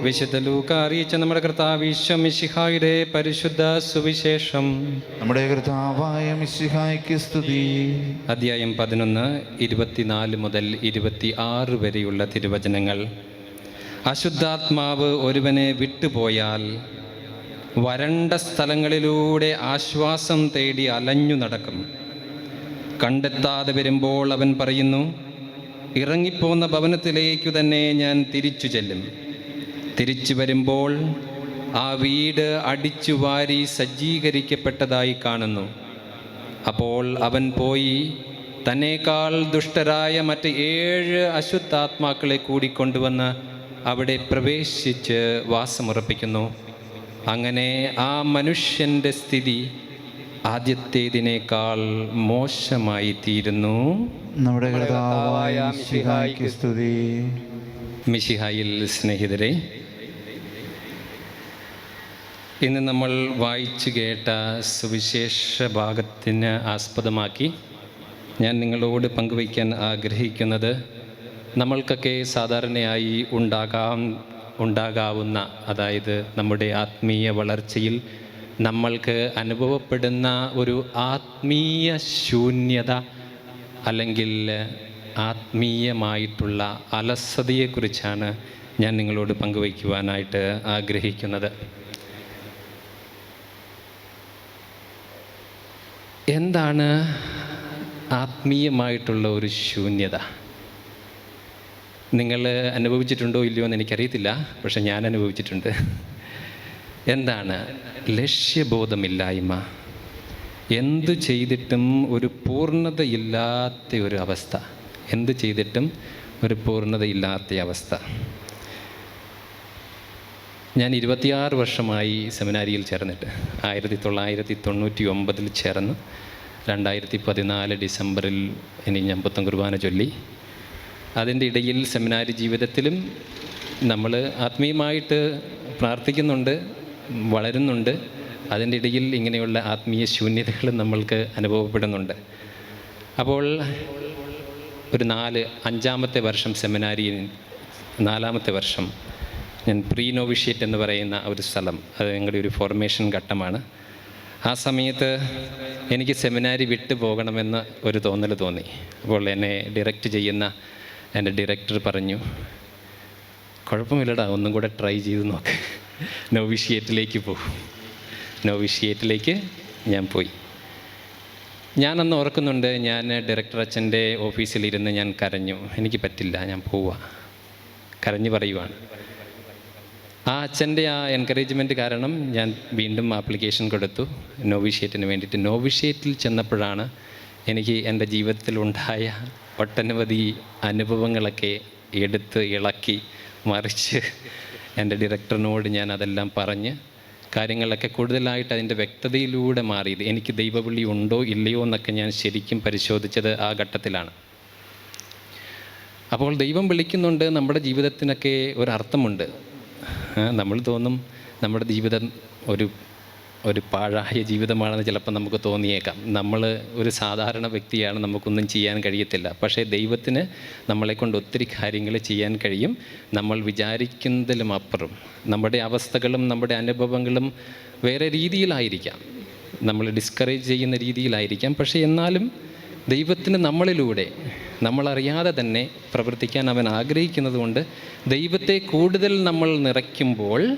വിശുദ്ധ ലൂക്ക അറിയിച്ച നമ്മുടെ കർത്താവ് ഈശ്വമിഷിഹായുടെ പരിശുദ്ധ സുവിശേഷം. നമ്മുടെ കർത്താവായ മിശിഹായ്ക്ക് സ്തുതി. അധ്യായം പതിനൊന്ന് ഇരുപത്തിനാല് മുതൽ ഇരുപത്തി ആറ് വരെയുള്ള തിരുവചനങ്ങൾ. അശുദ്ധാത്മാവ് ഒരുവനെ വിട്ടുപോയാൽ വരണ്ട സ്ഥലങ്ങളിലൂടെ ആശ്വാസം തേടി അലഞ്ഞു നടക്കും. കണ്ടെത്താതെ വരുമ്പോൾ അവൻ പറയുന്നു ഇറങ്ങിപ്പോന്ന ഭവനത്തിലേക്കു തന്നെ ഞാൻ തിരിച്ചു ചെല്ലും. തിരിച്ചു വരുമ്പോൾ ആ വീട് അടിച്ചു വാരി സജ്ജീകരിക്കപ്പെട്ടതായി കാണുന്നു. അപ്പോൾ അവൻ പോയി തന്നേക്കാൾ ദുഷ്ടരായ മറ്റ് ഏഴ് അശുദ്ധാത്മാക്കളെ കൂടി കൊണ്ടുവന്ന് അവിടെ പ്രവേശിച്ച് വാസമുറപ്പിക്കുന്നു. അങ്ങനെ ആ മനുഷ്യന്റെ സ്ഥിതി ആദ്യത്തേതിനേക്കാൾ മോശമായി തീരുന്നു. നമ്മുടെ മിഷിഹായിൽ സ്നേഹിതരെ ഇന്ന് നമ്മൾ വായിച്ചു കേട്ട സുവിശേഷ ഭാഗത്തിന് ആസ്പദമാക്കി ഞാൻ നിങ്ങളോട് പങ്കുവയ്ക്കാൻ ആഗ്രഹിക്കുന്നത് നമ്മൾക്കൊക്കെ സാധാരണയായി ഉണ്ടാകാം ഉണ്ടാകാവുന്ന അതായത് നമ്മുടെ ആത്മീയ വളർച്ചയിൽ നമ്മൾക്ക് അനുഭവപ്പെടുന്ന ഒരു ആത്മീയ ശൂന്യത അല്ലെങ്കിൽ ആത്മീയമായിട്ടുള്ള അലസതയെക്കുറിച്ചാണ് ഞാൻ നിങ്ങളോട് പങ്കുവയ്ക്കുവാനായിട്ട് ആഗ്രഹിക്കുന്നത്. എന്താണ് ആത്മീയമായിട്ടുള്ള ഒരു ശൂന്യത? നിങ്ങൾ അനുഭവിച്ചിട്ടുണ്ടോ ഇല്ലയോ എന്ന് എനിക്കറിയത്തില്ല പക്ഷെ ഞാൻ അനുഭവിച്ചിട്ടുണ്ട്. എന്താണ് ലക്ഷ്യബോധമില്ലായ്മ? എന്ത് ചെയ്തിട്ടും ഒരു പൂർണതയില്ലാത്ത ഒരു അവസ്ഥ. എന്ത് ചെയ്തിട്ടും ഒരു പൂർണതയില്ലാത്ത അവസ്ഥ. ഞാൻ ഇരുപത്തിയാറ് വർഷമായി സെമിനാരിയിൽ ചേർന്നിട്ട് ആയിരത്തി തൊള്ളായിരത്തി തൊണ്ണൂറ്റി ഒമ്പതിൽ ചേർന്ന്. രണ്ടായിരത്തി പതിനാല് ഡിസംബറിൽ ഇനി ഞമ്പത്തം കുർബാന ചൊല്ലി. അതിന്റെ ഇടയിൽ സെമിനാരി ജീവിതത്തിലും നമ്മൾ ആത്മീയമായിട്ട് പ്രാർത്ഥിക്കുന്നുണ്ട് വളരുന്നുണ്ട്. അതിന്റെ ഇടയിൽ ഇങ്ങനെയുള്ള ആത്മീയ ശൂന്യതകൾ നമ്മൾക്ക് അനുഭവപ്പെടുന്നുണ്ട്. അപ്പോൾ ഒരു നാല് അഞ്ചാമത്തെ വർഷം സെമിനാരിയിൽ നാലാമത്തെ വർഷം ഞാൻ പ്രീ നോവിഷ്യേറ്റ് എന്ന് പറയുന്ന ഒരു സ്ഥലം. അത് ഞങ്ങളുടെ ഒരു ഫോർമേഷൻ ഘട്ടമാണ്. ആ സമയത്ത് എനിക്ക് സെമിനാരി വിട്ടു പോകണമെന്ന് ഒരു തോന്നൽ തോന്നി. അപ്പോൾ എന്നെ ഡിറക്റ്റ് ചെയ്യുന്ന എന്റെ ഡയറക്ടർ പറഞ്ഞു കുഴപ്പമില്ലടാ ഒന്നും കൂടെ ട്രൈ ചെയ്ത് നോക്ക്. നോവിഷിയേറ്റിലേക്ക് പോകും നോവിഷിയേറ്റിലേക്ക് ഞാൻ പോയി. ഞാനന്ന് ഓർക്കുന്നുണ്ട് ഞാൻ ഡയറക്ടർ അച്ഛന്റെ ഓഫീസിലിരുന്ന് ഞാൻ കരഞ്ഞു. എനിക്ക് പറ്റില്ല ഞാൻ പോവുക കരഞ്ഞു പറയുവാണ്. ആ അച്ഛന്റെ ആ എൻകറേജ്മെന്റ് കാരണം ഞാൻ വീണ്ടും ആപ്ലിക്കേഷൻ കൊടുത്തു. നോവിഷ്യേറ്റിന് വേണ്ടിയിട്ട്. നോവിഷ്യേറ്റിൽ ചെന്നപ്പോഴാണ് എനിക്ക് എന്റെ ജീവിതത്തിലുണ്ടായ ഒട്ടനവധി അനുഭവങ്ങളൊക്കെ എടുത്ത് ഇളക്കി മറിച്ച് എന്റെ ഡയറക്ടറിനോട് ഞാൻ അതെല്ലാം പറഞ്ഞ് കാര്യങ്ങളൊക്കെ കൂടുതലായിട്ട് അതിന്റെ വ്യക്തതയിലൂടെ മാറിയത്. എനിക്ക് ദൈവവിളി ഉണ്ടോ ഇല്ലയോ എന്നൊക്കെ ഞാൻ ശരിക്കും പരിശോധിച്ചത് ആ ഘട്ടത്തിലാണ്. അപ്പോൾ ദൈവം വിളിക്കുന്നുണ്ട്. നമ്മുടെ ജീവിതത്തിനൊക്കെ ഒരർത്ഥമുണ്ട് നമ്മൾ തോന്നും നമ്മുടെ ജീവിതം ഒരു ഒരു പാഴായ ജീവിതമാണെന്ന് ചിലപ്പോൾ നമുക്ക് തോന്നിയേക്കാം. നമ്മൾ ഒരു സാധാരണ വ്യക്തിയാണ് നമുക്കൊന്നും ചെയ്യാൻ കഴിയത്തില്ല. പക്ഷേ ദൈവത്തിന് നമ്മളെക്കൊണ്ട് ഒത്തിരി കാര്യങ്ങൾ ചെയ്യാൻ കഴിയും. നമ്മൾ വിചാരിക്കുന്നതിലും അപ്പുറം. നമ്മുടെ അവസ്ഥകളും നമ്മുടെ അനുഭവങ്ങളും വേറെ രീതിയിലായിരിക്കാം. നമ്മൾ ഡിസ്കറേജ് ചെയ്യുന്ന രീതിയിലായിരിക്കാം. പക്ഷേ എന്നാലും ദൈവത്തിന് നമ്മളിലൂടെ നമ്മളറിയാതെ തന്നെ പ്രവർത്തിക്കാൻ അവൻ ആഗ്രഹിക്കുന്നത് കൊണ്ട് ദൈവത്തെ കൂടുതൽ നമ്മൾ നിറയ്ക്കുമ്പോൾ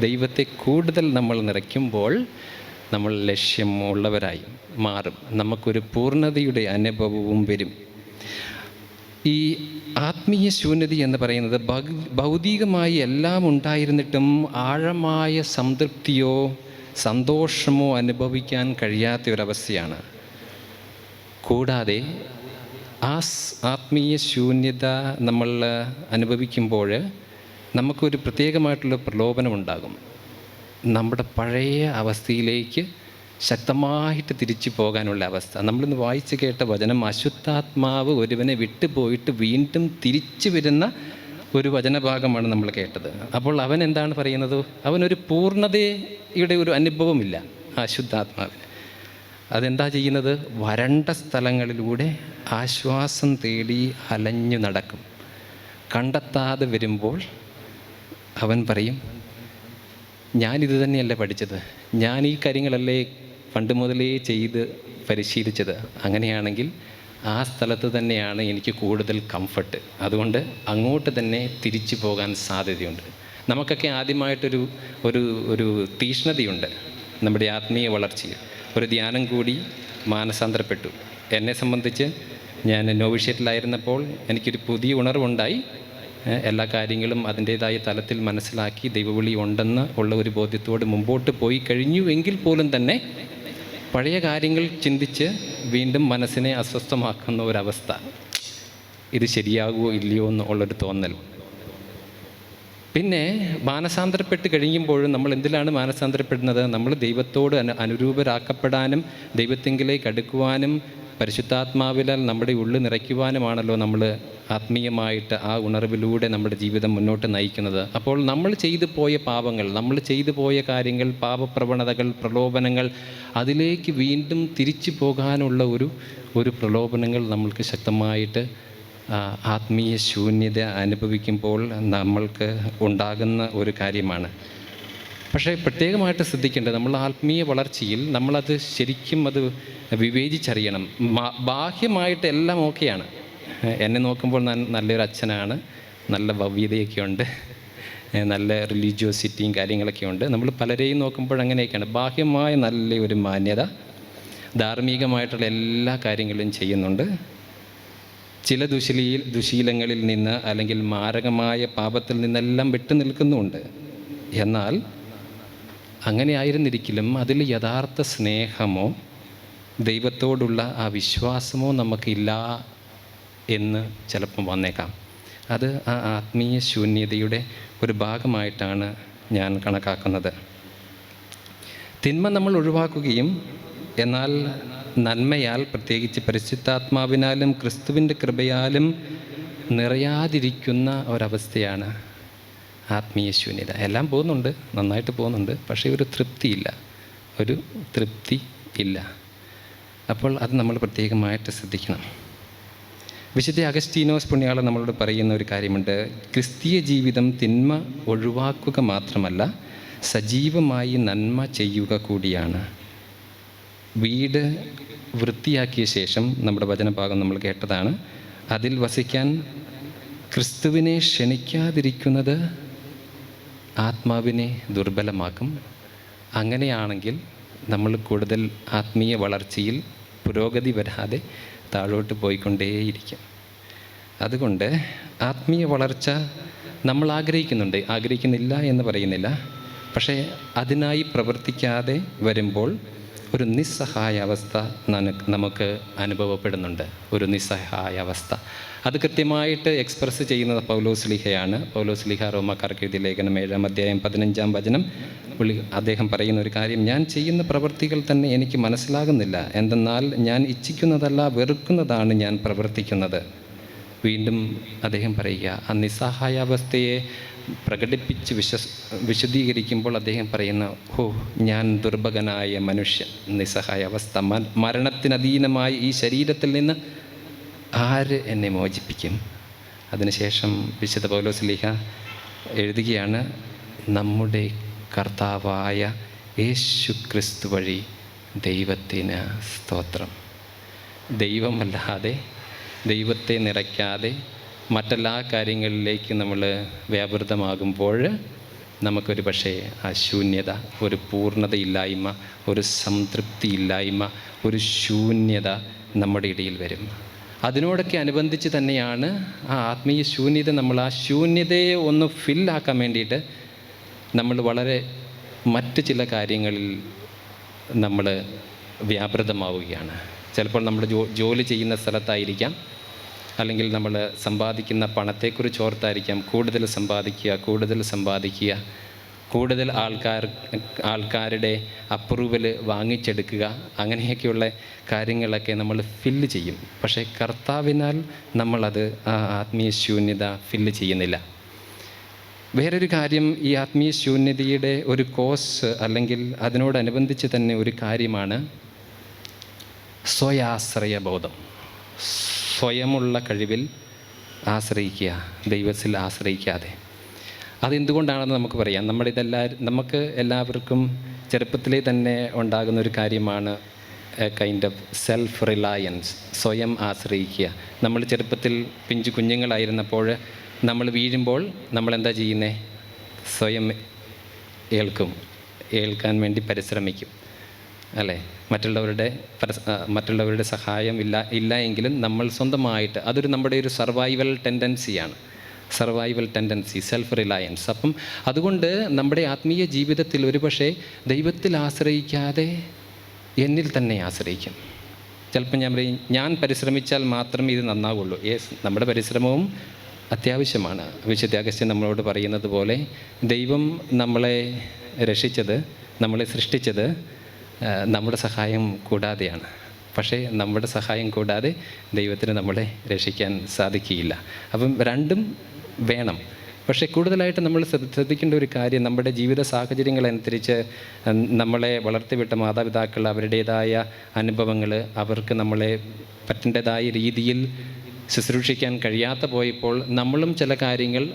ദൈവത്തെ കൂടുതൽ നമ്മൾ നിറയ്ക്കുമ്പോൾ നമ്മൾ ലക്ഷ്യമുള്ളവരായി മാറും. നമുക്കൊരു പൂർണതയുടെ അനുഭവവും വരും. ഈ ആത്മീയ ശൂന്യത എന്ന് പറയുന്നത് ഭൗതികമായി എല്ലാം ഉണ്ടായിരുന്നിട്ടും ആഴമായ സംതൃപ്തിയോ സന്തോഷമോ അനുഭവിക്കാൻ കഴിയാത്ത ഒരവസ്ഥയാണ് കൂടാതെ ആ ആത്മീയ ശൂന്യത നമ്മൾ അനുഭവിക്കുമ്പോൾ നമുക്കൊരു പ്രത്യേകമായിട്ടുള്ള പ്രലോഭനമുണ്ടാകും. നമ്മുടെ പഴയ അവസ്ഥയിലേക്ക് ശക്തമായിട്ട് തിരിച്ചു പോകാനുള്ള അവസ്ഥ. നമ്മളിന്ന് വായിച്ചു കേട്ട വചനം അശുദ്ധാത്മാവ് ഒരുവനെ വിട്ടുപോയിട്ട് വീണ്ടും തിരിച്ചു വരുന്ന ഒരു വചനഭാഗമാണ് നമ്മൾ കേട്ടത്. അപ്പോൾ അവൻ എന്താണ് പറയുന്നത്? അവനൊരു പൂർണതയുടെ ഒരു അനുഭവമില്ല അശുദ്ധാത്മാവിന്. അതെന്താ ചെയ്യുന്നത്? വരണ്ട സ്ഥലങ്ങളിലൂടെ ആശ്വാസം തേടി അലഞ്ഞു നടക്കും. കണ്ടെത്താതെ വരുമ്പോൾ അവൻ പറയും ഞാനിത് തന്നെയല്ലേ പഠിച്ചത്? ഞാൻ ഈ കാര്യങ്ങളല്ലേ പണ്ട് മുതലേ ചെയ്ത് പരിശീലിച്ചത്. അങ്ങനെയാണെങ്കിൽ ആ സ്ഥലത്ത് തന്നെയാണ് എനിക്ക് കൂടുതൽ കംഫർട്ട് അതുകൊണ്ട് അങ്ങോട്ട് തന്നെ തിരിച്ചു പോകാൻ സാധ്യതയുണ്ട്. നമുക്കൊക്കെ ആദ്യമായിട്ടൊരു ഒരു ഒരു തീഷ്ണതയുണ്ട്. നമ്മുടെ ആത്മീയ വളർച്ചയിൽ ഒരു ധ്യാനം കൂടി മാനസാന്തരപ്പെട്ടു. എന്നെ സംബന്ധിച്ച് ഞാൻ നോവിഷ്യത്തിലായിരുന്നപ്പോൾ എനിക്കൊരു പുതിയ ഉണർവുണ്ടായി. എല്ലാ കാര്യങ്ങളും അതിന്റേതായ തലത്തിൽ മനസ്സിലാക്കി ദൈവവിളി ഉണ്ടെന്ന് ഉള്ള ഒരു ബോധ്യത്തോട് മുമ്പോട്ട് പോയി കഴിഞ്ഞു എങ്കിൽ പോലും തന്നെ പഴയ കാര്യങ്ങൾ ചിന്തിച്ച് വീണ്ടും മനസ്സിനെ അസ്വസ്ഥമാക്കുന്ന ഒരവസ്ഥ. ഇത് ശരിയാകുമോ ഇല്ലയോ എന്നുള്ളൊരു തോന്നൽ. പിന്നെ മാനസാന്തരപ്പെട്ട് കഴിയുമ്പോഴും നമ്മൾ എന്തിലാണ് മാനസാന്തരപ്പെടുന്നത്? നമ്മൾ ദൈവത്തോട് അനു അനുരൂപരാക്കപ്പെടാനും ദൈവത്തെങ്കിലേക്ക് അടുക്കുവാനും പരിശുദ്ധാത്മാവിലാൽ നമ്മുടെ ഉള്ളിൽ നിറയ്ക്കുവാനുമാണല്ലോ നമ്മൾ ആത്മീയമായിട്ട് ആ ഉണർവിലൂടെ നമ്മുടെ ജീവിതം മുന്നോട്ട് നയിക്കുന്നത്. അപ്പോൾ നമ്മൾ ചെയ്തു പോയ പാപങ്ങൾ നമ്മൾ ചെയ്തു പോയ കാര്യങ്ങൾ പാപപ്രവണതകൾ പ്രലോഭനങ്ങൾ അതിലേക്ക് വീണ്ടും തിരിച്ചു പോകാനുള്ള ഒരു ഒരു പ്രലോഭനങ്ങൾ നമ്മൾക്ക് ശക്തമായിട്ട് ആത്മീയ ശൂന്യത അനുഭവിക്കുമ്പോൾ നമ്മൾക്ക് ഉണ്ടാകുന്ന ഒരു കാര്യമാണ്. പക്ഷേ പ്രത്യേകമായിട്ട് ശ്രദ്ധിക്കേണ്ടത് നമ്മൾ ആത്മീയ വളർച്ചയിൽ നമ്മളത് ശരിക്കും അത് വിവേചിച്ചറിയണം. ബാഹ്യമായിട്ട് എല്ലാം ഓക്കെയാണ്. എന്നെ നോക്കുമ്പോൾ ഞാൻ നല്ലൊരു അച്ഛനാണ്. നല്ല ഭവ്യതയൊക്കെ ഉണ്ട് നല്ല റിലീജിയോസിറ്റിയും കാര്യങ്ങളൊക്കെ ഉണ്ട് നമ്മൾ പലരെയും നോക്കുമ്പോൾ അങ്ങനെയൊക്കെയാണ്. ബാഹ്യമായ നല്ലൊരു മാന്യത ധാർമ്മികമായിട്ടുള്ള എല്ലാ കാര്യങ്ങളും ചെയ്യുന്നുണ്ട്. ചില ദുശീലീ ദുശീലങ്ങളിൽ നിന്ന് അല്ലെങ്കിൽ മാരകമായ പാപത്തിൽ നിന്നെല്ലാം വിട്ടു നിൽക്കുന്നുമുണ്ട് എന്നാൽ അങ്ങനെ ആയിരുന്നിരിക്കലും അതിൽ യഥാർത്ഥ സ്നേഹമോ ദൈവത്തോടുള്ള ആ വിശ്വാസമോ നമുക്കില്ല എന്ന് ചിലപ്പം വന്നേക്കാം. അത് ആ ആത്മീയ ശൂന്യതയുടെ ഒരു ഭാഗമായിട്ടാണ് ഞാൻ കണക്കാക്കുന്നത്. തിന്മ നമ്മൾ ഒഴിവാക്കുകയും എന്നാൽ നന്മയാൽ പ്രത്യേകിച്ച് പരിശുദ്ധാത്മാവിനാലും ക്രിസ്തുവിന്റെ കൃപയാലും നിറയാതിരിക്കുന്ന ഒരവസ്ഥയാണ് ആത്മീയ ശൂന്യത. എല്ലാം പോകുന്നുണ്ട് നന്നായിട്ട് പോകുന്നുണ്ട് പക്ഷേ ഒരു തൃപ്തിയില്ല ഒരു തൃപ്തി ഇല്ല. അപ്പോൾ അത് നമ്മൾ പ്രത്യേകമായിട്ട് ശ്രദ്ധിക്കണം. വിശുദ്ധ അഗസ്റ്റീനോസ് പുണ്യാളൻ നമ്മളോട് പറയുന്ന ഒരു കാര്യമുണ്ട്. ക്രിസ്തീയ ജീവിതം തിന്മ ഒഴിവാക്കുക മാത്രമല്ല സജീവമായി നന്മ ചെയ്യുക കൂടിയാണ്. വീട് വൃത്തിയാക്കിയ ശേഷം നമ്മുടെ വചനഭാഗം നമ്മൾ കേട്ടതാണ്. അതിൽ വസിക്കാൻ ക്രിസ്തുവിനെ ക്ഷണിക്കാതിരിക്കുന്നത് ആത്മാവിനെ ദുർബലമാക്കും. അങ്ങനെയാണെങ്കിൽ നമ്മൾ കൂടുതൽ ആത്മീയ വളർച്ചയിൽ പുരോഗതി വരാതെ താഴോട്ട് പോയിക്കൊണ്ടേയിരിക്കും. അതുകൊണ്ട് ആത്മീയ വളർച്ച നമ്മൾ ആഗ്രഹിക്കുന്നുണ്ട്. ആഗ്രഹിക്കുന്നില്ല എന്ന് പറയുന്നില്ല. പക്ഷേ അതിനായി പ്രവർത്തിക്കാതെ വരുമ്പോൾ ഒരു നിസ്സഹായ അവസ്ഥ നമുക്ക് അനുഭവപ്പെടുന്നുണ്ട്. ഒരു നിസ്സഹായ അവസ്ഥ അത് കൃത്യമായിട്ട് എക്സ്പ്രസ് ചെയ്യുന്നത് പൗലോസ് ലിഹയാണ്. പൗലോസ് ലിഹ റോമാക്കാർക്ക് എഴുതിയ ലേഖനം ഏഴാം അധ്യായം പതിനഞ്ചാം വചനം. പുള്ളി അദ്ദേഹം പറയുന്ന ഒരു കാര്യം ഞാൻ ചെയ്യുന്ന പ്രവൃത്തികൾ തന്നെ എനിക്ക് മനസ്സിലാകുന്നില്ല. എന്തെന്നാൽ ഞാൻ ഇച്ഛിക്കുന്നതല്ല വെറുക്കുന്നതാണ് ഞാൻ പ്രവർത്തിക്കുന്നത്. വീണ്ടും അദ്ദേഹം പറയുക ആ നിസ്സഹായാവസ്ഥയെ പ്രകടിപ്പിച്ച് വിശ്വസ് വിശദീകരിക്കുമ്പോൾ അദ്ദേഹം പറയുന്ന ഹോ ഞാൻ ദുർഭകനായ മനുഷ്യൻ നിസ്സഹായ അവസ്ഥ മരണത്തിനധീനമായ ഈ ശരീരത്തിൽ നിന്ന് ആര് എന്നെ മോചിപ്പിക്കും? അതിനുശേഷം വിശുദ്ധ പൗലോസ് ലീഹ എഴുതുകയാണ് നമ്മുടെ കർത്താവായ യേശു ക്രിസ്തു വഴി ദൈവത്തിന് സ്തോത്രം. ദൈവമല്ലാതെ ദൈവത്തെ നിറയ്ക്കാതെ മറ്റെല്ലാ കാര്യങ്ങളിലേക്ക് നമ്മൾ വ്യാപൃതമാകുമ്പോൾ നമുക്കൊരു പക്ഷേ ആ ശൂന്യത ഒരു പൂർണതയില്ലായ്മ ഒരു സംതൃപ്തി സംതൃപ്തിയില്ലായ്മ ഒരു ശൂന്യത നമ്മുടെ ഇടയിൽ വരും. അതിനോടൊക്കെ അനുബന്ധിച്ച് തന്നെയാണ് ആ ആത്മീയ ശൂന്യത നമ്മൾ ആ ശൂന്യതയെ ഒന്ന് ഫില്ലാക്കാൻ വേണ്ടിയിട്ട് നമ്മൾ വളരെ മറ്റ് ചില കാര്യങ്ങളിൽ നമ്മൾ വ്യാപൃതമാവുകയാണ്. ചിലപ്പോൾ നമ്മൾ ജോലി ചെയ്യുന്ന സ്ഥലത്തായിരിക്കാം അല്ലെങ്കിൽ നമ്മൾ സമ്പാദിക്കുന്ന പണത്തെക്കുറിച്ച് ഓർത്തായിരിക്കാം കൂടുതൽ സമ്പാദിക്കുക കൂടുതൽ സമ്പാദിക്കുക. കൂടുതൽ ആൾക്കാർ ആൾക്കാരുടെ അപ്രൂവൽ വാങ്ങിച്ചെടുക്കുക. അങ്ങനെയൊക്കെയുള്ള കാര്യങ്ങളൊക്കെ നമ്മൾ ഫില്ല് ചെയ്യും. പക്ഷേ കർത്താവിനാൽ നമ്മളത് ആ ആത്മീയ ശൂന്യത ഫില്ല് ചെയ്യുന്നില്ല. വേറൊരു കാര്യം ഈ ആത്മീയ ശൂന്യതയുടെ ഒരു കോസ് അല്ലെങ്കിൽ അതിനോടനുബന്ധിച്ച് തന്നെ ഒരു കാര്യമാണ് സ്വയാശ്രയ ബോധം സ്വയമുള്ള കഴിവിൽ ആശ്രയിക്കുക ദൈവത്തിൽ ആശ്രയിക്കാതെ. അതെന്തുകൊണ്ടാണെന്ന് നമുക്ക് പറയാം. നമ്മുടെ ഇതെല്ലാ നമുക്ക് എല്ലാവർക്കും ചെറുപ്പത്തിലേ തന്നെ ഉണ്ടാകുന്ന ഒരു കാര്യമാണ് കൈൻഡ് ഓഫ് സെൽഫ് റിലയൻസ് സ്വയം ആശ്രയിക്കുക. നമ്മൾ ചെറുപ്പത്തിൽ പിഞ്ചു കുഞ്ഞുങ്ങളായിരുന്നപ്പോൾ നമ്മൾ വീഴുമ്പോൾ നമ്മൾ എന്താ ചെയ്യുന്നത് സ്വയം ഏൽക്കും. ഏൽക്കാൻ വേണ്ടി പരിശ്രമിക്കും. അല്ലേ? മറ്റുള്ളവരുടെ മറ്റുള്ളവരുടെ സഹായം ഇല്ല ഇല്ല എങ്കിലും നമ്മൾ സ്വന്തമായിട്ട് അതൊരു നമ്മുടെ ഒരു സർവൈവൽ ടെൻഡൻസിയാണ് സർവൈവൽ ടെൻഡൻസി സെൽഫ് റിലയൻസ് അപ്പം അതുകൊണ്ട് നമ്മുടെ ആത്മീയ ജീവിതത്തിൽ ഒരുപക്ഷെ ദൈവത്തിൽ ആശ്രയിക്കാതെ എന്നിൽ തന്നെ ആശ്രയിക്കും. ചിലപ്പോൾ ഞാൻ പറയും ഞാൻ പരിശ്രമിച്ചാൽ മാത്രമേ ഇത് നന്നാവുള്ളൂ. യെസ് നമ്മുടെ പരിശ്രമവും അത്യാവശ്യമാണ്. വിശുദ്ധ നമ്മളോട് പറയുന്നത് പോലെ ദൈവം നമ്മളെ രക്ഷിച്ചത് നമ്മളെ സൃഷ്ടിച്ചത് നമ്മുടെ സഹായം കൂടാതെയാണ്. പക്ഷേ നമ്മുടെ സഹായം കൂടാതെ ദൈവത്തിന് നമ്മളെ രക്ഷിക്കാൻ സാധിക്കുകയില്ല. അപ്പം രണ്ടും വേണം. പക്ഷേ കൂടുതലായിട്ട് നമ്മൾ ശ്രദ്ധിക്കേണ്ട ഒരു കാര്യം നമ്മുടെ ജീവിത സാഹചര്യങ്ങളനുസരിച്ച് നമ്മളെ വളർത്തിവിട്ട മാതാപിതാക്കൾ അവരുടേതായ അനുഭവങ്ങൾ അവർക്ക് നമ്മളെ പറ്റേണ്ടതായ രീതിയിൽ ശുശ്രൂഷിക്കാൻ കഴിയാത്ത പോയപ്പോൾ നമ്മളും ചില കാര്യങ്ങൾ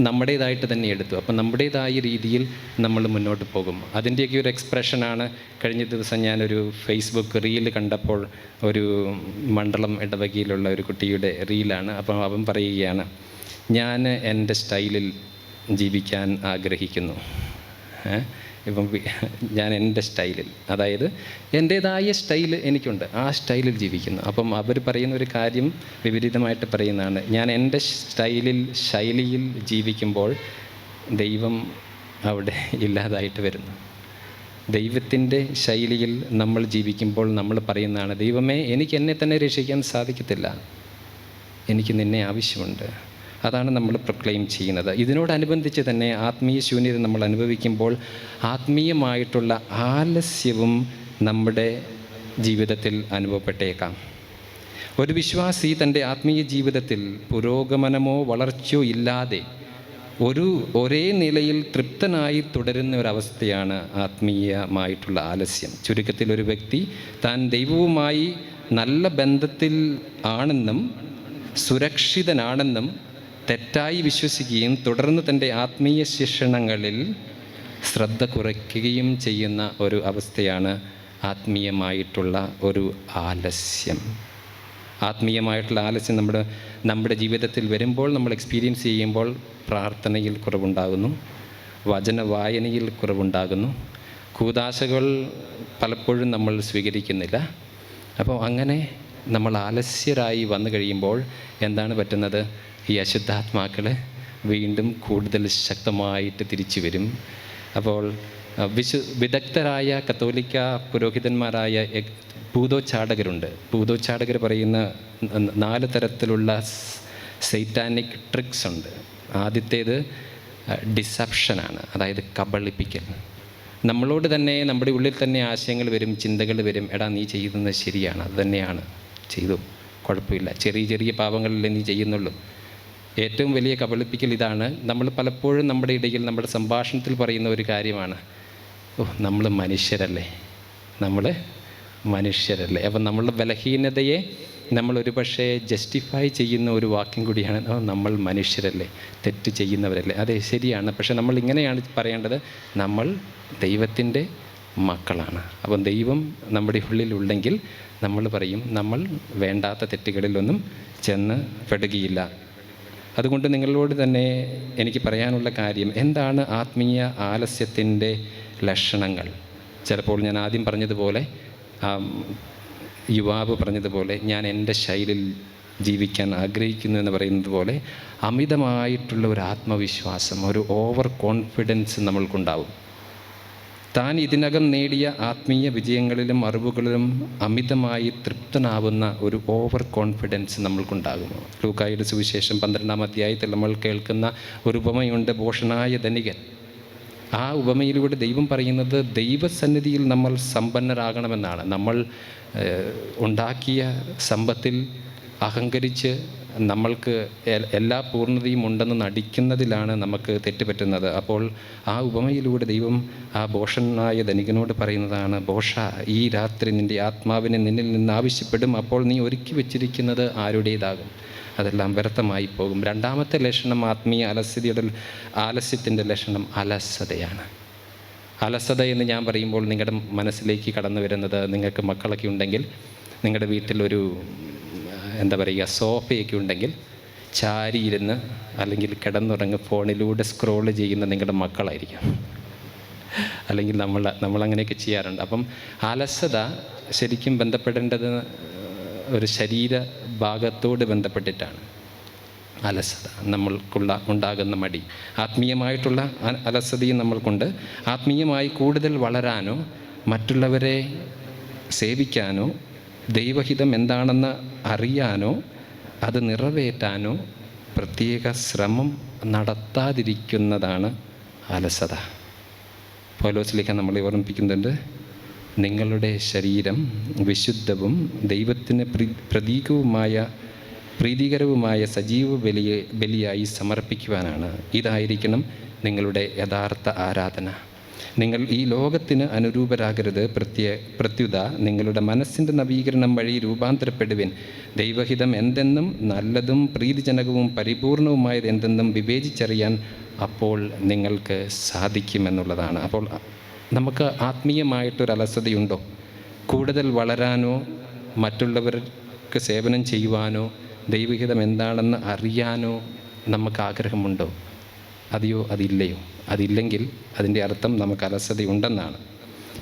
നമ്മുടേതായിട്ട് തന്നെ എടുത്തു. അപ്പം നമ്മുടേതായ രീതിയിൽ നമ്മൾ മുന്നോട്ട് പോകും. അതിന്റെയൊക്കെ ഒരു എക്സ്പ്രഷനാണ് കഴിഞ്ഞ ദിവസം ഞാനൊരു ഫേസ്ബുക്ക് റീൽ കണ്ടപ്പോൾ ഒരു മണ്ഡലം ഇടവകയിലുള്ള ഒരു കുട്ടിയുടെ റീലാണ് അപ്പം അവൻ പറയുകയാണ് ഞാൻ എന്റെ സ്റ്റൈലിൽ ജീവിക്കാൻ ആഗ്രഹിക്കുന്നു? ഇപ്പം ഞാൻ എന്റെ സ്റ്റൈലിൽ അതായത് എന്റേതായ സ്റ്റൈൽ എനിക്കുണ്ട്. ആ സ്റ്റൈലിൽ ജീവിക്കുന്നു. അപ്പം അവർ പറയുന്ന ഒരു കാര്യം വിപരീതമായിട്ട് പറയുന്നതാണ്. ഞാൻ എന്റെ സ്റ്റൈലിൽ ശൈലിയിൽ ജീവിക്കുമ്പോൾ ദൈവം അവിടെ ഇല്ലാതായിട്ട് വരുന്നു. ദൈവത്തിന്റെ ശൈലിയിൽ നമ്മൾ ജീവിക്കുമ്പോൾ നമ്മൾ പറയുന്നതാണ് ദൈവമേ എനിക്ക് എന്നെ തന്നെ രക്ഷിക്കാൻ സാധിക്കത്തില്ല. എനിക്ക് നിന്നെ ആവശ്യമുണ്ട്. അതാണ് നമ്മൾ പ്രൊക്ലെയിം ചെയ്യുന്നത്. ഇതിനോടനുബന്ധിച്ച് തന്നെ ആത്മീയ ശൂന്യത നമ്മൾ അനുഭവിക്കുമ്പോൾ ആത്മീയമായിട്ടുള്ള ആലസ്യവും നമ്മുടെ ജീവിതത്തിൽ അനുഭവപ്പെട്ടേക്കാം. ഒരു വിശ്വാസി തന്റെ ആത്മീയ ജീവിതത്തിൽ പുരോഗമനമോ വളർച്ചയോ ഇല്ലാതെ ഒരു ഒരേ നിലയിൽ തൃപ്തനായി തുടരുന്ന ഒരവസ്ഥയാണ് ആത്മീയമായിട്ടുള്ള ആലസ്യം. ചുരുക്കത്തിൽ ഒരു വ്യക്തി താൻ ദൈവവുമായി നല്ല ബന്ധത്തിൽ ആണെന്നും സുരക്ഷിതനാണെന്നും തെറ്റായി വിശ്വസിക്കുകയും തുടർന്ന് തന്റെ ആത്മീയ ശിക്ഷണങ്ങളിൽ ശ്രദ്ധ കുറയ്ക്കുകയും ചെയ്യുന്ന ഒരു അവസ്ഥയാണ് ആത്മീയമായിട്ടുള്ള ഒരു ആലസ്യം. ആത്മീയമായിട്ടുള്ള ആലസ്യം നമ്മുടെ നമ്മുടെ ജീവിതത്തിൽ വരുമ്പോൾ നമ്മൾ എക്സ്പീരിയൻസ് ചെയ്യുമ്പോൾ പ്രാർത്ഥനയിൽ കുറവുണ്ടാകുന്നു വചന വായനയിൽ കുറവുണ്ടാകുന്നു കൂതാശകൾ പലപ്പോഴും നമ്മൾ സ്വീകരിക്കുന്നില്ല. അപ്പോൾ അങ്ങനെ നമ്മൾ ആലസ്യരായി വന്നു കഴിയുമ്പോൾ എന്താണ് പറ്റുന്നത്? ഈ അശുദ്ധാത്മാക്കൾ വീണ്ടും കൂടുതൽ ശക്തമായിട്ട് തിരിച്ചു വരും. അപ്പോൾ വിശു വിദഗ്ധരായ കത്തോലിക്ക പുരോഹിതന്മാരായ ഭൂതോച്ചാടകരുണ്ട്. ഭൂതോച്ചാടകർ പറയുന്ന നാല് തരത്തിലുള്ള സൈറ്റാനിക് ട്രിക്സ് ഉണ്ട്. ആദ്യത്തേത് ഡിസപ്ഷനാണ് അതായത് കബളിപ്പിക്കൽ. നമ്മളോട് തന്നെ നമ്മുടെ ഉള്ളിൽ തന്നെ ആശയങ്ങൾ വരും ചിന്തകൾ വരും. എടാ നീ ചെയ്യുന്നത് ശരിയാണ് അത് തന്നെയാണ്. ചെയ്തു കുഴപ്പമില്ല. ചെറിയ ചെറിയ പാപങ്ങളല്ലേ നീ ചെയ്യുന്നുള്ളൂ. ഏറ്റവും വലിയ കബളിപ്പിക്കൽ ഇതാണ്. നമ്മൾ പലപ്പോഴും നമ്മുടെ ഇടയിൽ നമ്മുടെ സംഭാഷണത്തിൽ പറയുന്ന ഒരു കാര്യമാണ്. ഓ നമ്മൾ മനുഷ്യരല്ലേ? നമ്മൾ മനുഷ്യരല്ലേ? അപ്പം നമ്മളുടെ ബലഹീനതയെ നമ്മൾ ഒരു പക്ഷേ ജസ്റ്റിഫൈ ചെയ്യുന്ന ഒരു വാക്യം കൂടിയാണ് "ഓ, നമ്മൾ മനുഷ്യരല്ലേ? തെറ്റ് ചെയ്യുന്നവരല്ലേ? അതെ ശരിയാണ്. പക്ഷെ നമ്മൾ ഇങ്ങനെയാണ് പറയേണ്ടത് നമ്മൾ ദൈവത്തിന്റെ മക്കളാണ്. അപ്പം ദൈവം നമ്മുടെ ഉള്ളിലുണ്ടെങ്കിൽ നമ്മൾ പറയും നമ്മൾ വേണ്ടാത്ത തെറ്റുകളിലൊന്നും ചെന്ന് പെടുകയില്ല. അതുകൊണ്ട് നിങ്ങളോട് തന്നെ എനിക്ക് പറയാനുള്ള കാര്യം എന്താണ് ആത്മീയ ആലസ്യത്തിന്റെ ലക്ഷണങ്ങൾ? ചിലപ്പോൾ ഞാൻ ആദ്യം പറഞ്ഞതുപോലെ യുവാവ് പറഞ്ഞതുപോലെ ഞാൻ എന്റെ ശൈലിയിൽ ജീവിക്കാൻ ആഗ്രഹിക്കുന്നു എന്ന് പറയുന്നത് പോലെ അമിതമായിട്ടുള്ള ഒരു ആത്മവിശ്വാസം ഒരു ഓവർ കോൺഫിഡൻസ് നമ്മൾക്കുണ്ടാവും. താൻ ഇതിനകം നേടിയ ആത്മീയ വിജയങ്ങളിലും അറിവുകളിലും അമിതമായി തൃപ്തനാവുന്ന ഒരു ഓവർ കോൺഫിഡൻസ് നമ്മൾക്കുണ്ടാകുമോ ലൂക്കായുടെ സുവിശേഷം പന്ത്രണ്ടാം അധ്യായത്തിൽ നമ്മൾ കേൾക്കുന്ന ഒരു ഉപമയുണ്ട് ഭോഷനായ ധനികൻ. ആ ഉപമയിലൂടെ ദൈവം പറയുന്നത് ദൈവസന്നിധിയിൽ നമ്മൾ സമ്പന്നരാകണമെന്നാണ്. നമ്മൾ ഉണ്ടാക്കിയ സമ്പത്തിൽ അഹങ്കരിച്ച് നമ്മൾക്ക് എല്ലാ പൂർണതയും ഉണ്ടെന്ന് നടിക്കുന്നതിലാണ് നമുക്ക് തെറ്റുപറ്റുന്നത്. അപ്പോൾ ആ ഉപമയിലൂടെ ദൈവം ആ ഭോഷനായ ധനികനോട് പറയുന്നതാണ് ഭോഷ ഈ രാത്രി നിന്റെ ആത്മാവിനെ നിന്നിൽ നിന്ന് ആവശ്യപ്പെടും. അപ്പോൾ നീ ഒരുക്കി വെച്ചിരിക്കുന്നത് ആരുടേതാകും? അതെല്ലാം വ്യർത്ഥമായി പോകും. രണ്ടാമത്തെ ലക്ഷണം ആത്മീയ അലസ്യതയുടെ ആലസ്യത്തിന്റെ ലക്ഷണം അലസതയാണ്. അലസത എന്ന് ഞാൻ പറയുമ്പോൾ നിങ്ങളുടെ മനസ്സിലേക്ക് കടന്നു വരുന്നത് നിങ്ങൾക്ക് മക്കളൊക്കെ ഉണ്ടെങ്കിൽ നിങ്ങളുടെ വീട്ടിലൊരു എന്താ പറയുക സോഫയൊക്കെ ഉണ്ടെങ്കിൽ ചാരിയിരുന്ന് അല്ലെങ്കിൽ കിടന്നുറങ്ങി ഫോണിലൂടെ സ്ക്രോൾ ചെയ്യുന്ന നിങ്ങളുടെ മക്കളായിരിക്കും. അല്ലെങ്കിൽ നമ്മൾ നമ്മളങ്ങനെയൊക്കെ ചെയ്യാറുണ്ട്. അപ്പം അലസത ശരിക്കും ബന്ധപ്പെടേണ്ടത് ഒരു ശരീര ഭാഗത്തോട് ബന്ധപ്പെട്ടിട്ടാണ്. അലസത നമ്മൾക്കുള്ള ഉണ്ടാകുന്ന മടി. ആത്മീയമായിട്ടുള്ള അലസതയും നമ്മൾക്കുണ്ട്. ആത്മീയമായി കൂടുതൽ വളരാനോ മറ്റുള്ളവരെ സേവിക്കാനോ ദൈവഹിതം എന്താണെന്ന് അറിയാനോ അത് നിറവേറ്റാനോ പ്രത്യേക ശ്രമം നടത്താതിരിക്കുന്നതാണ് അലസത. പോലോസിലേക്ക് നമ്മളെ ഓർമ്മിപ്പിക്കുന്നുണ്ട്. നിങ്ങളുടെ ശരീരം വിശുദ്ധവും ദൈവത്തിന് പ്രീ പ്രതീകവുമായ പ്രീതികരവുമായ സജീവ ബലിയെ ബലിയായി സമർപ്പിക്കുവാനാണ്. ഇതായിരിക്കണം നിങ്ങളുടെ യഥാർത്ഥ ആരാധന. നിങ്ങൾ ഈ ലോകത്തിന് അനുരൂപരാകരുത് പ്രത്യ പ്രത്യുത. നിങ്ങളുടെ മനസ്സിന്റെ നവീകരണം വഴി രൂപാന്തരപ്പെടുവിൻ. ദൈവഹിതം എന്തെന്നും നല്ലതും പ്രീതിജനകവും പരിപൂർണവുമായത് എന്തെന്നും വിവേചിച്ചറിയാൻ അപ്പോൾ നിങ്ങൾക്ക് സാധിക്കുമെന്നുള്ളതാണ്. അപ്പോൾ നമുക്ക് ആത്മീയമായിട്ടൊരു അലസതയുണ്ടോ കൂടുതൽ വളരാനോ മറ്റുള്ളവർക്ക് സേവനം ചെയ്യുവാനോ ദൈവഹിതം എന്താണെന്ന് അറിയാനോ നമുക്ക് ആഗ്രഹമുണ്ടോ? അതെയോ അതില്ലയോ? അതില്ലെങ്കിൽ അതിന്റെ അർത്ഥം നമുക്ക് അലസതയുണ്ടെന്നാണ്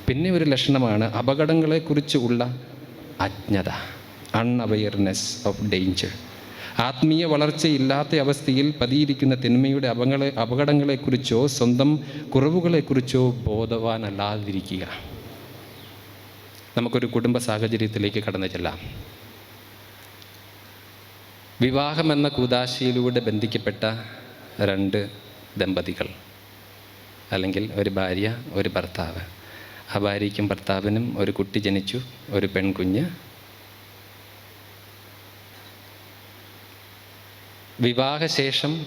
പിന്നെ ഒരു ലക്ഷണമാണ് അപകടങ്ങളെക്കുറിച്ച് ഉള്ള അജ്ഞത അൺഅവയർനെസ് ഓഫ് ഡേഞ്ചർ ആത്മീയ വളർച്ചയില്ലാത്ത അവസ്ഥയിൽ പതിയിരിക്കുന്ന തിന്മയുടെ അപകട അപകടങ്ങളെക്കുറിച്ചോ സ്വന്തം കുറവുകളെക്കുറിച്ചോ ബോധവാനല്ലാതിരിക്കുക. നമുക്കൊരു കുടുംബ സാഹചര്യത്തിലേക്ക് കടന്നു ചെല്ലാം. വിവാഹമെന്ന കൂതാശയിലൂടെ ബന്ധിക്കപ്പെട്ട രണ്ട് ദമ്പതികൾ. അല്ലെങ്കിൽ ഒരു ഭാര്യ ഒരു ഭർത്താവ്. ആ ഭാര്യയ്ക്കും ഭർത്താവിനും ഒരു കുട്ടി ജനിച്ചു ഒരു പെൺകുഞ്ഞ്. വിവാഹശേഷം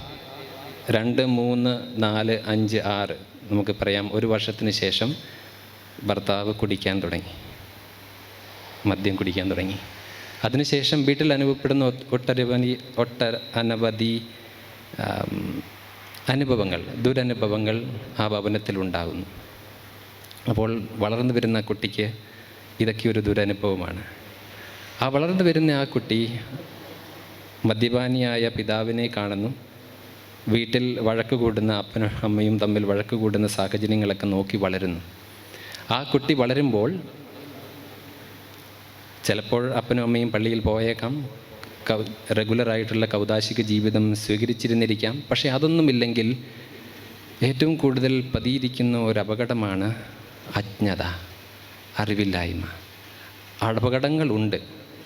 രണ്ട് മൂന്ന് നാല് അഞ്ച് ആറ് നമുക്ക് പറയാം. ഒരു വർഷത്തിന് ശേഷം ഭർത്താവ് കുടിക്കാൻ തുടങ്ങി. മദ്യം കുടിക്കാൻ തുടങ്ങി. അതിനുശേഷം വീട്ടിൽ അനുഭവപ്പെടുന്ന ഒട്ടനവധി ഒട്ട അനവധി അനുഭവങ്ങൾ ദുരനുഭവങ്ങൾ ആ ഭവനത്തിൽ ഉണ്ടാകുന്നു അപ്പോൾ വളർന്നു വരുന്ന കുട്ടിക്ക് ഇതൊക്കെ ഒരു ദുരനുഭവമാണ്. ആ വളർന്നു വരുന്ന ആ കുട്ടി മദ്യപാനിയായ പിതാവിനെ കാണുന്നു. വീട്ടിൽ വഴക്ക് കൂടുന്ന അപ്പനും അമ്മയും തമ്മിൽ വഴക്ക് കൂടുന്ന സാഹചര്യങ്ങളൊക്കെ നോക്കി വളരുന്നു. ആ കുട്ടി വളരുമ്പോൾ ചിലപ്പോൾ അപ്പനും അമ്മയും പള്ളിയിൽ പോയേക്കാം. റെഗുലറായിട്ടുള്ള കൗതാശിക ജീവിതം സ്വീകരിച്ചിരുന്നിരിക്കാം. പക്ഷേ അതൊന്നുമില്ലെങ്കിൽ ഏറ്റവും കൂടുതൽ പതിയിരിക്കുന്ന ഒരു അപകടമാണ് അജ്ഞത അറിവില്ലായ്മ. അപകടങ്ങളുണ്ട്.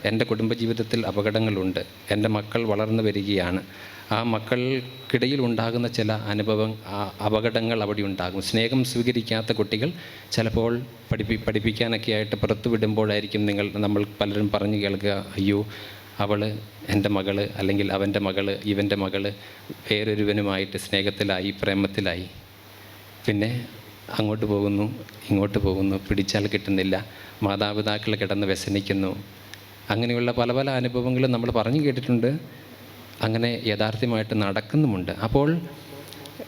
എന്റെ കുടുംബജീവിതത്തിൽ അപകടങ്ങളുണ്ട്. എന്റെ മക്കൾ വളർന്നു വരികയാണ്. ആ മക്കൾക്കിടയിൽ ഉണ്ടാകുന്ന ചില അനുഭവം അപകടങ്ങൾ അവിടെ ഉണ്ടാകും. സ്നേഹം സ്വീകരിക്കാത്ത കുട്ടികൾ ചിലപ്പോൾ പഠിപ്പി പഠിപ്പിക്കാനൊക്കെ ആയിട്ട് പുറത്തു നിങ്ങൾ നമ്മൾ പലരും പറഞ്ഞു കേൾക്കുക അയ്യോ അവൾ എന്റെ മകൾ അല്ലെങ്കിൽ അവന്റെ മകൾ ഇവന്റെ മകൾ വേറൊരുവനുമായിട്ട് സ്നേഹത്തിലായി പ്രേമത്തിലായി. പിന്നെ അങ്ങോട്ട് പോകുന്നു ഇങ്ങോട്ട് പോകുന്നു പിടിച്ചാൽ കിട്ടുന്നില്ല. മാതാപിതാക്കൾ കിടന്ന് വ്യസനിക്കുന്നു. അങ്ങനെയുള്ള പല പല അനുഭവങ്ങളും നമ്മൾ പറഞ്ഞു കേട്ടിട്ടുണ്ട്. അങ്ങനെ യഥാർത്ഥമായിട്ട് നടക്കുന്നുമുണ്ട്. അപ്പോൾ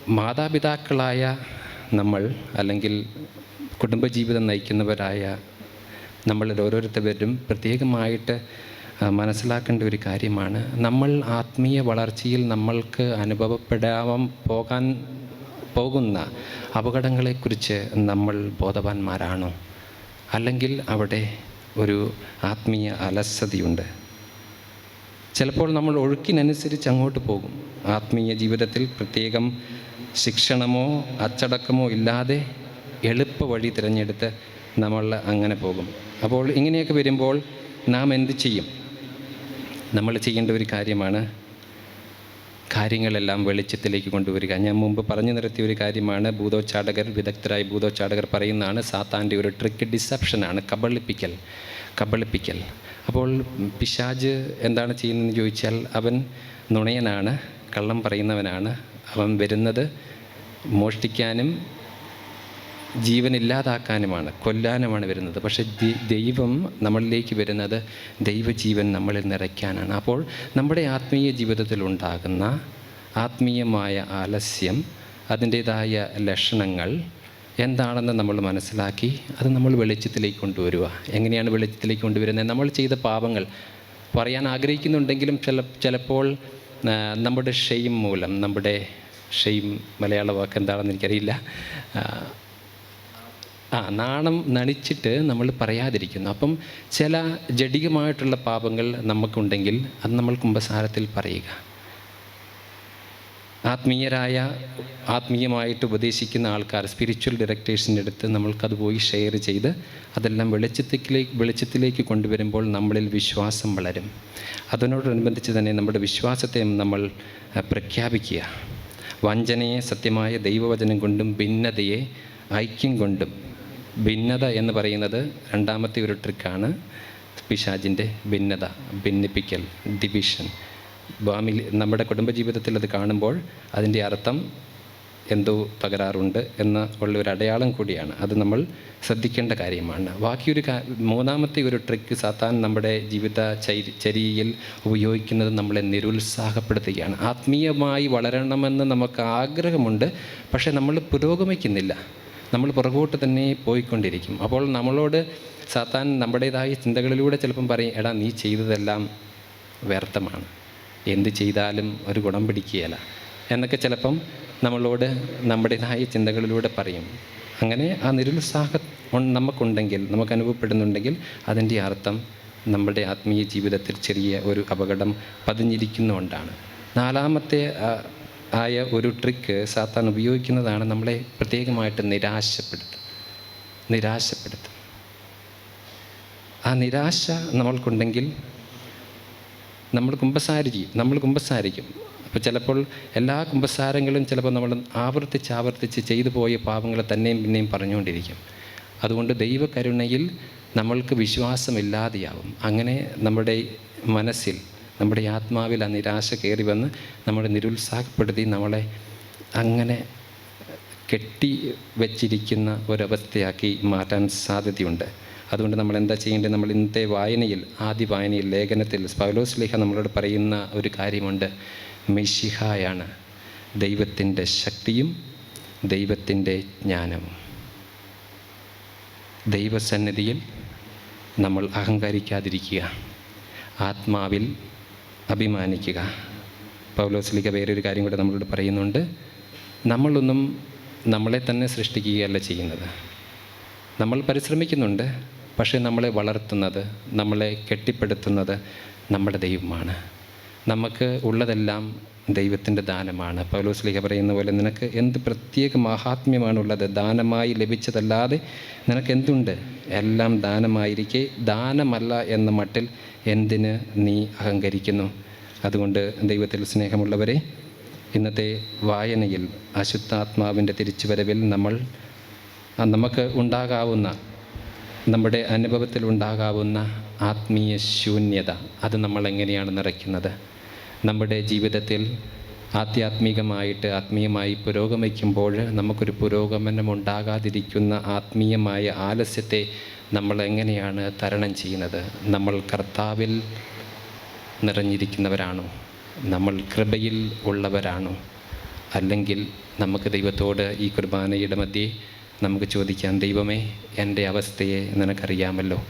മാതാപിതാക്കളായ നമ്മൾ അല്ലെങ്കിൽ കുടുംബജീവിതം നയിക്കുന്നവരായ നമ്മളിൽ ഓരോരുത്തരും പ്രത്യേകമായിട്ട് മനസ്സിലാക്കേണ്ട ഒരു കാര്യമാണ്. നമ്മൾ ആത്മീയ വളർച്ചയിൽ നമ്മൾക്ക് അനുഭവപ്പെടാൻ പോകാൻ പോകുന്ന അപകടങ്ങളെക്കുറിച്ച് നമ്മൾ ബോധവാന്മാരാണോ? അല്ലെങ്കിൽ അവിടെ ഒരു ആത്മീയ അലസതയുണ്ട്? ചിലപ്പോൾ നമ്മൾ ഒഴുക്കിനനുസരിച്ച് അങ്ങോട്ട് പോകും. ആത്മീയ ജീവിതത്തിൽ പ്രത്യേകം ശിക്ഷണമോ അച്ചടക്കമോ ഇല്ലാതെ എളുപ്പ വഴി തിരഞ്ഞെടുത്ത് നമ്മൾ അങ്ങനെ പോകും. അപ്പോൾ ഇങ്ങനെയൊക്കെ വരുമ്പോൾ നാം എന്ത് ചെയ്യും? നമ്മൾ ചെയ്യേണ്ട ഒരു കാര്യമാണ് കാര്യങ്ങളെല്ലാം വെളിച്ചത്തിലേക്ക് കൊണ്ടുവരിക. ഞാൻ മുമ്പ് പറഞ്ഞു നിർത്തിയ ഒരു കാര്യമാണ് ഭൂതോച്ചാടകർ വിദഗ്ധരായ ഭൂതോച്ചാടകർ പറയുന്നതാണ് സാത്താന്റെ ഒരു ട്രിക്ക് ഡിസപ്ഷനാണ് കബളിപ്പിക്കൽ കബളിപ്പിക്കൽ. അപ്പോൾ പിശാജ് എന്താണ് ചെയ്യുന്നതെന്ന് ചോദിച്ചാൽ അവൻ നുണയനാണ് കള്ളം പറയുന്നവനാണ്. അവൻ വരുന്നത് മോഷ്ടിക്കാനും ജീവൻ ഇല്ലാതാക്കാനുമാണ് കൊല്ലാനുമാണ് വരുന്നത്. പക്ഷേ ദൈവം നമ്മളിലേക്ക് വരുന്നത് ദൈവജീവൻ നമ്മളിൽ നിറയ്ക്കാനാണ്. അപ്പോൾ നമ്മുടെ ആത്മീയ ജീവിതത്തിൽ ഉണ്ടാകുന്ന ആത്മീയമായ ആലസ്യം അതിന്റേതായ ലക്ഷണങ്ങൾ എന്താണെന്ന് നമ്മൾ മനസ്സിലാക്കി അത് നമ്മൾ വെളിച്ചത്തിലേക്ക് കൊണ്ടുവരിക. എങ്ങനെയാണ് വെളിച്ചത്തിലേക്ക് കൊണ്ടുവരുന്നത്? നമ്മൾ ചെയ്ത പാപങ്ങൾ പറയാൻ ആഗ്രഹിക്കുന്നുണ്ടെങ്കിലും ചില ചിലപ്പോൾ നമ്മുടെ ഷെയിം മൂലം നമ്മുടെ ഷെയിം മലയാള വാക്ക് എന്താണെന്ന് എനിക്കറിയില്ല. ആ, നാണം നണിച്ചിട്ട് നമ്മൾ പറയാതിരിക്കുന്നു. അപ്പം ചില ജഡികമായിട്ടുള്ള പാപങ്ങൾ നമുക്കുണ്ടെങ്കിൽ അത് നമ്മൾ കുംഭസാരത്തിൽ പറയുക. ആത്മീയരായ ആത്മീയമായിട്ട് ഉപദേശിക്കുന്ന ആൾക്കാർ സ്പിരിച്വൽ ഡയറക്ടേഴ്സിന്റെ അടുത്ത് നമ്മൾക്കത് പോയി ഷെയർ ചെയ്ത് അതെല്ലാം വെളിച്ചത്തിലേക്ക് വെളിച്ചത്തിലേക്ക് കൊണ്ടുവരുമ്പോൾ നമ്മളിൽ വിശ്വാസം വളരും. അതിനോടനുബന്ധിച്ച് തന്നെ നമ്മുടെ വിശ്വാസത്തെ നമ്മൾ പ്രഖ്യാപിക്കുക. വഞ്ചനയെ സത്യമായ ദൈവവചനം കൊണ്ടും ഭിന്നതയെ ഐക്യം കൊണ്ടും ഭിന്നത എന്ന് പറയുന്നത് രണ്ടാമത്തെ ഒരു ട്രിക്കാണ്. പിശാജിന്റെ ഭിന്നത ഭിന്നിപ്പിക്കൽ ഡിവിഷൻ ഫാമിലി നമ്മുടെ കുടുംബജീവിതത്തിൽ അത് കാണുമ്പോൾ അതിന്റെ അർത്ഥം എന്തോ തകരാറുണ്ട് എന്ന ഉള്ള ഒരു അടയാളം കൂടിയാണ്. അത് നമ്മൾ ശ്രദ്ധിക്കേണ്ട കാര്യമാണ്. ബാക്കിയൊരു കാ മൂന്നാമത്തെ ഒരു ട്രിക്ക് സാത്താൻ നമ്മുടെ ജീവിത ചരിയിൽ ഉപയോഗിക്കുന്നത് നമ്മളെ നിരുത്സാഹപ്പെടുത്തുകയാണ്. ആത്മീയമായി വളരണമെന്ന് നമുക്ക് ആഗ്രഹമുണ്ട് പക്ഷേ നമ്മൾ പുരോഗമിക്കുന്നില്ല. നമ്മൾ പുറകോട്ട് തന്നെ പോയിക്കൊണ്ടിരിക്കും. അപ്പോൾ നമ്മളോട് സാത്താൻ നമ്മുടേതായ ചിന്തകളിലൂടെ ചിലപ്പം പറയും എടാ നീ ചെയ്തതെല്ലാം വ്യർത്ഥമാണ്. എന്ത് ചെയ്താലും ഒരു ഗുണം പിടിക്കുകയില്ല. എന്നൊക്കെ ചിലപ്പം നമ്മളോട് നമ്മുടേതായ ചിന്തകളിലൂടെ പറയും. അങ്ങനെ ആ നിരുത്സാഹം നമുക്കുണ്ടെങ്കിൽ നമുക്ക് അനുഭവപ്പെടുന്നുണ്ടെങ്കിൽ അതിന്റെ അർത്ഥം നമ്മുടെ ആത്മീയ ജീവിതത്തിൽ ചെറിയ ഒരു അപകടം പതിഞ്ഞിരിക്കുന്നുകൊണ്ടാണ് നാലാമത്തെ ആയ ഒരു ട്രിക്ക് സാത്താൻ ഉപയോഗിക്കുന്നതാണ് നമ്മളെ പ്രത്യേകമായിട്ട് നിരാശപ്പെടുത്തുക. നിരാശപ്പെടുത്തുക. ആ നിരാശ നമ്മൾക്കുണ്ടെങ്കിൽ നമ്മൾ കുമ്പസാരിക്കും നമ്മൾ കുമ്പസാരിക്കും. അപ്പോൾ ചിലപ്പോൾ എല്ലാ കുമ്പസാരങ്ങളും ചിലപ്പോൾ നമ്മൾ ആവർത്തിച്ച് ആവർത്തിച്ച് ചെയ്തു പോയ പാപങ്ങളെ തന്നെയും പിന്നെയും പറഞ്ഞുകൊണ്ടിരിക്കും. അതുകൊണ്ട് ദൈവകരുണയിൽ നമ്മൾക്ക് വിശ്വാസമില്ലാതെയാവും. അങ്ങനെ നമ്മുടെ മനസ്സിൽ നമ്മുടെ ആത്മാവിൽ ആ നിരാശ കയറി വന്ന് നമ്മളെ നിരുത്സാഹപ്പെടുത്തി നമ്മളെ അങ്ങനെ കെട്ടി വച്ചിരിക്കുന്ന ഒരവസ്ഥയാക്കി മാറ്റാൻ സാധ്യതയുണ്ട്. അതുകൊണ്ട് നമ്മൾ എന്താ ചെയ്യേണ്ടത്? നമ്മൾ ഇന്നത്തെ വായനയിൽ ആദ്യ വായനയിൽ ലേഖനത്തിൽ പൗലോസ് ലേഖ നമ്മളോട് പറയുന്ന ഒരു കാര്യമുണ്ട്. മെഷിഹായാണ് ദൈവത്തിന്റെ ശക്തിയും ദൈവത്തിന്റെ ജ്ഞാനവും. ദൈവസന്നിധിയിൽ നമ്മൾ അഹങ്കരിക്കാതിരിക്കുക. ആത്മാവിൽ അഭിമാനിക്കുക. പൗലോസ്ലിക വേറൊരു കാര്യം കൂടെ നമ്മളോട് പറയുന്നുണ്ട്. നമ്മളൊന്നും നമ്മളെ തന്നെ സൃഷ്ടിക്കുകയല്ല ചെയ്യുന്നത്. നമ്മൾ പരിശ്രമിക്കുന്നുണ്ട് പക്ഷേ നമ്മളെ വളർത്തുന്നത് നമ്മളെ കെട്ടിപ്പടുത്തുന്നത് നമ്മുടെ ദൈവമാണ്. നമുക്ക് ഉള്ളതെല്ലാം ദൈവത്തിന്റെ ദാനമാണ്. പൗലോസ്ലിഹ പറയുന്ന പോലെ നിനക്ക് എന്ത് പ്രത്യേക മഹാത്മ്യമാണുള്ളത്? ദാനമായി ലഭിച്ചതല്ലാതെ നിനക്ക് എന്തുണ്ട് എല്ലാം ദാനമായിരിക്കെ. ദാനമല്ല എന്ന മട്ടിൽ എന്തിന് നീ അഹങ്കരിക്കുന്നു? അതുകൊണ്ട് ദൈവത്തിൽ സ്നേഹമുള്ളവരെ ഇന്നത്തെ വായനയിൽ അശുദ്ധാത്മാവിന്റെ തിരിച്ചുവരവിൽ നമ്മൾ നമുക്ക് ഉണ്ടാകാവുന്ന നമ്മുടെ അനുഭവത്തിൽ ഉണ്ടാകാവുന്ന ആത്മീയ ശൂന്യത അത് നമ്മൾ എങ്ങനെയാണ് നിറയ്ക്കുന്നത്? നമ്മുടെ ജീവിതത്തിൽ ആധ്യാത്മികമായിട്ട് ആത്മീയമായി പുരോഗമിക്കുമ്പോൾ നമുക്കൊരു പുരോഗമനം ഉണ്ടാകാതിരിക്കുന്ന ആത്മീയമായ ആലസ്യത്തെ നമ്മൾ എങ്ങനെയാണ് തരണം ചെയ്യുന്നത്? നമ്മൾ കർത്താവിൽ നിറഞ്ഞിരിക്കുന്നവരാണോ? നമ്മൾ കൃപയിൽ ഉള്ളവരാണോ? അല്ലെങ്കിൽ നമുക്ക് ദൈവത്തോട് ഈ കുർബാനയുടെ മധ്യേ നമുക്ക് ചോദിക്കാം ദൈവമേ എന്റെ അവസ്ഥയെ നിനക്കറിയാമല്ലോ.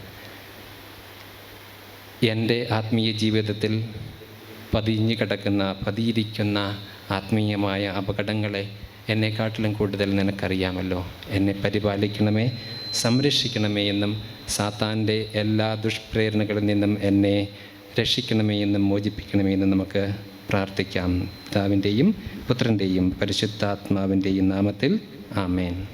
എന്റെ ആത്മീയ ജീവിതത്തിൽ പതിഞ്ഞു കിടക്കുന്ന പതിയിരിക്കുന്ന ആത്മീയമായ അപകടങ്ങളെ എന്നെക്കാട്ടിലും കൂടുതൽ നിനക്കറിയാമല്ലോ. എന്നെ പരിപാലിക്കണമേ സംരക്ഷിക്കണമേ എന്നും സാത്താന്റെ എല്ലാ ദുഷ്പ്രേരണകളിൽ നിന്നും എന്നെ രക്ഷിക്കണമേ എന്നും മോചിപ്പിക്കണമേ എന്നും നമുക്ക് പ്രാർത്ഥിക്കാം. പിതാവിന്റെയും പുത്രന്റെയും പരിശുദ്ധാത്മാവിന്റെയും നാമത്തിൽ ആമേൻ.